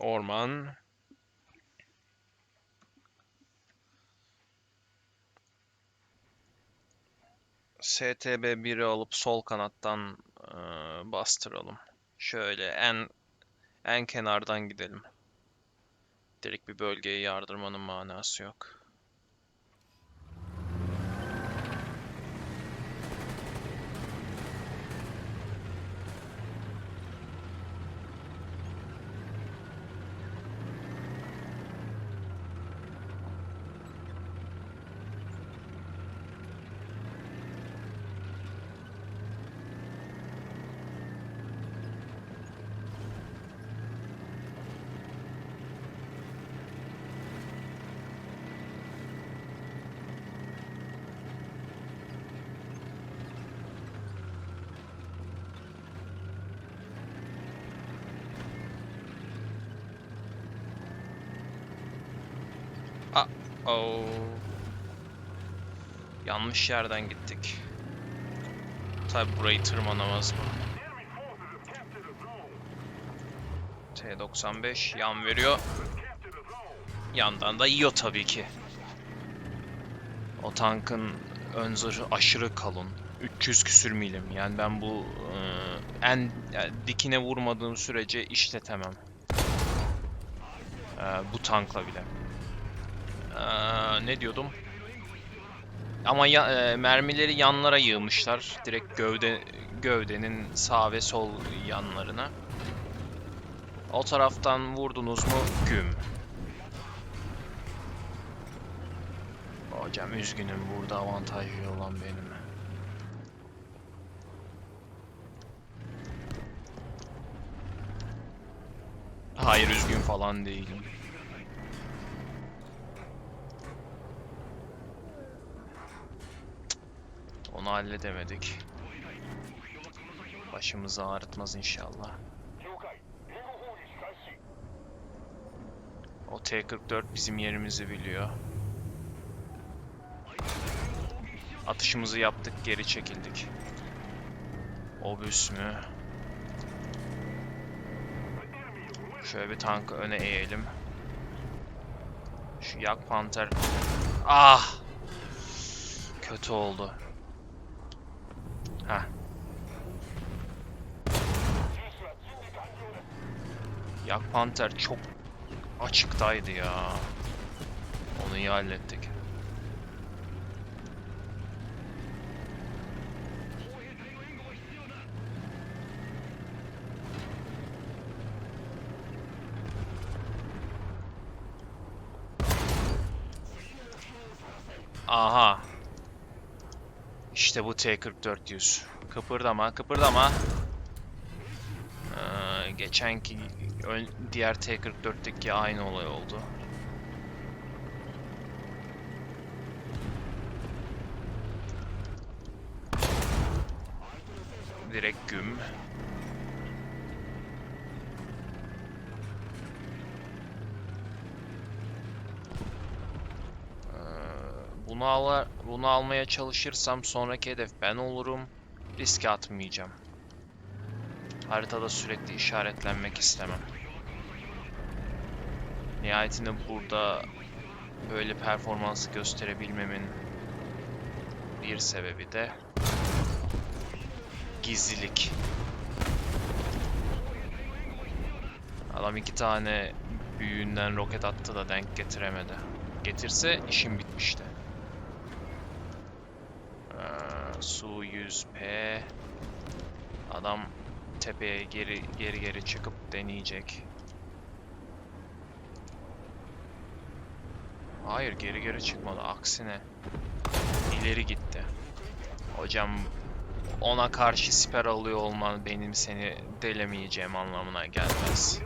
Orman. STB 1'i alıp sol kanattan eee, bastıralım. Şöyle en en kenardan gidelim. Direkt bir bölgeye yardırmanın manası yok. Oo. Yanlış yerden gittik. Tabi burayı tırmanamaz bu. T95 yan veriyor. Yandan da yiyor tabii ki. O tankın ön zırhı aşırı kalın. 300 küsür milim. Yani ben bu e, en yani dikine vurmadığım sürece işletemem. E, bu tankla bile. Ee, ne diyordum? Ama ya, e, mermileri yanlara yığmışlar. Direkt gövde gövdenin sağ ve sol yanlarına. O taraftan vurdunuz mu güm. Hocam üzgünüm burada avantajlı olan benim. Hayır üzgün falan değilim. Onu halledemedik. Başımızı ağrıtmaz inşallah. O T-44 bizim yerimizi biliyor. Atışımızı yaptık, geri çekildik. Obüs mü? Şöyle bir tankı öne eğelim. Şu yak panter. Ah! Kötü oldu. Heh. Yak Panther çok açıktaydı ya. Onu iyi hallettik. Aha. İşte bu T-4400. Kıpırdama, kıpırdama. Ee, geçenki ön- diğer T-44'teki aynı olay oldu. Direkt güm. Bunu ala, bunu almaya çalışırsam sonraki hedef ben olurum. Riske atmayacağım. Haritada sürekli işaretlenmek istemem. Nihayetinde burada böyle performansı gösterebilmemin bir sebebi de gizlilik. Adam iki tane büyüğünden roket attı da denk getiremedi. Getirse işim bitmişti. Ee, Su 100P Adam tepeye geri geri geri çıkıp deneyecek. Hayır geri geri çıkmadı aksine ileri gitti. Hocam ona karşı siper alıyor olman benim seni delemeyeceğim anlamına gelmez.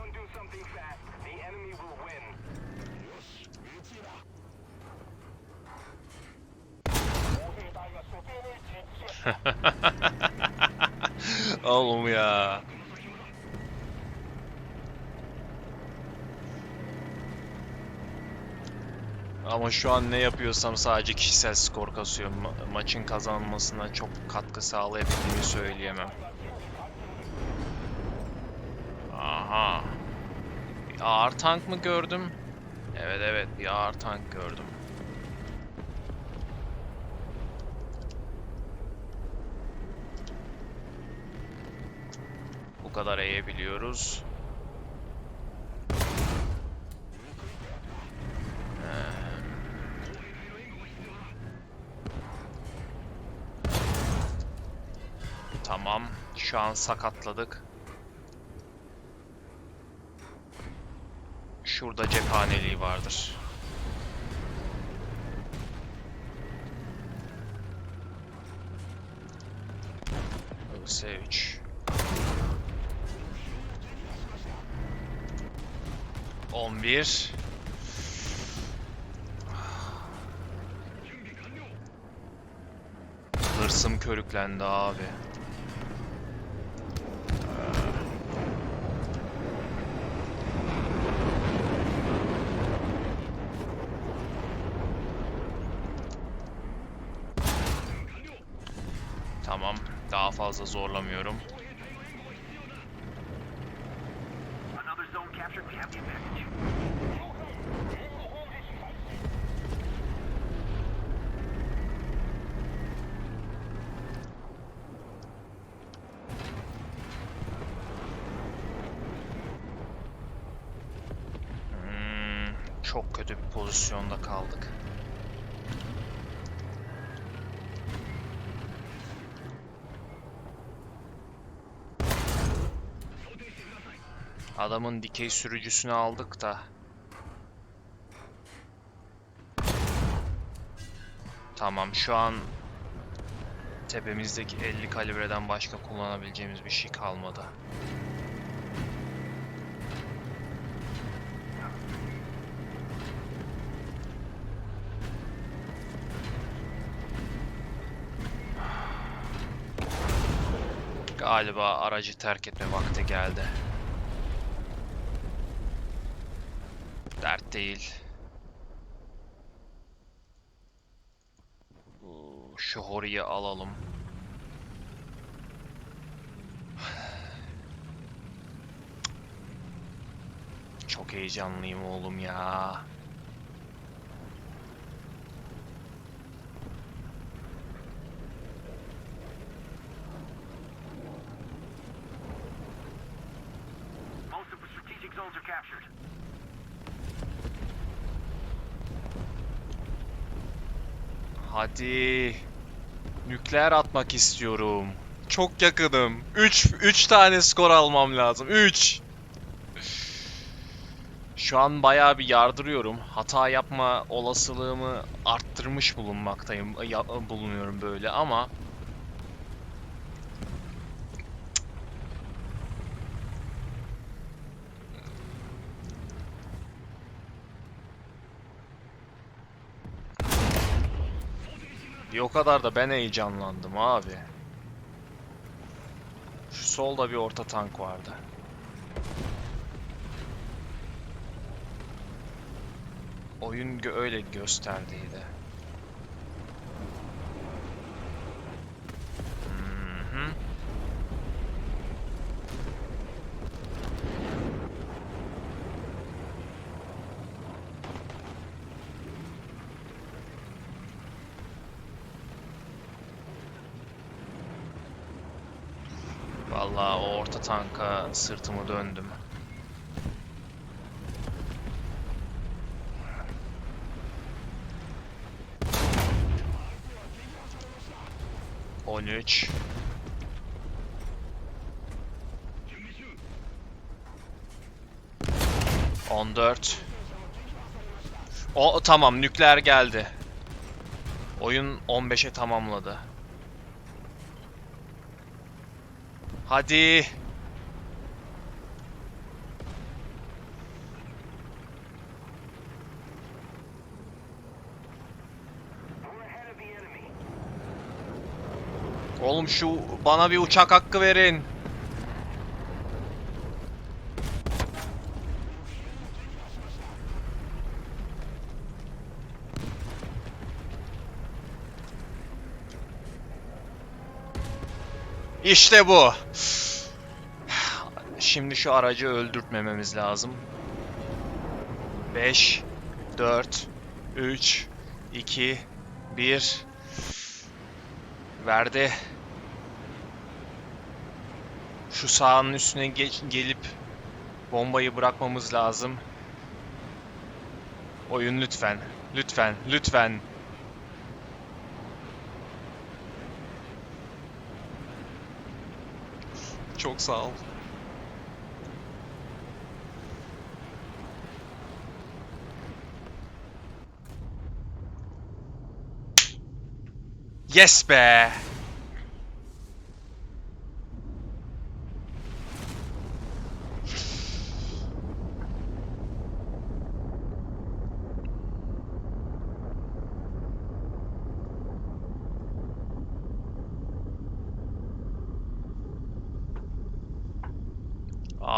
Oğlum ya. Ama şu an ne yapıyorsam sadece kişisel skor kasıyorum. Ma- maçın kazanmasına çok katkı sağlayabildiğimi söyleyemem. Aha. Bir ağır tank mı gördüm? Evet evet bir ağır tank gördüm. Bu kadar eğebiliyoruz. Tamam. Şu an sakatladık. Şurada cephaneliği vardır. IS-3 11 Hırsım körüklendi abi. Tamam. Daha fazla zorlamıyorum. Çok kötü bir pozisyonda kaldık. Adamın dikey sürücüsünü aldık da. Tamam şu an tepemizdeki 50 kalibreden başka kullanabileceğimiz bir şey kalmadı. Galiba aracı terk etme vakti geldi. Dert değil. Şu horiyi alalım. Çok heyecanlıyım oğlum ya. Zones are captured. Hadi. Nükleer atmak istiyorum. Çok yakınım. 3 3 tane skor almam lazım. 3. Şu an bayağı bir yardırıyorum. Hata yapma olasılığımı arttırmış bulunmaktayım. Ya, bulunuyorum böyle ama Bir o kadar da ben heyecanlandım abi. Şu solda bir orta tank vardı. Oyun öyle gösterdiydi. Vallahi o orta tanka sırtımı döndüm. On üç. On dört. O tamam nükleer geldi. Oyun 15'e tamamladı. Hadi. Oğlum şu bana bir uçak hakkı verin. İşte bu. Şimdi şu aracı öldürtmememiz lazım. 5 4 3 2 1 Verdi. Şu sahanın üstüne geç, gelip bombayı bırakmamız lazım. Oyun lütfen. Lütfen. Lütfen. Çok sağ ol. Yes be.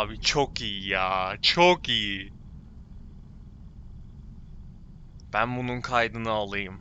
Abi çok iyi ya. Çok iyi. Ben bunun kaydını alayım.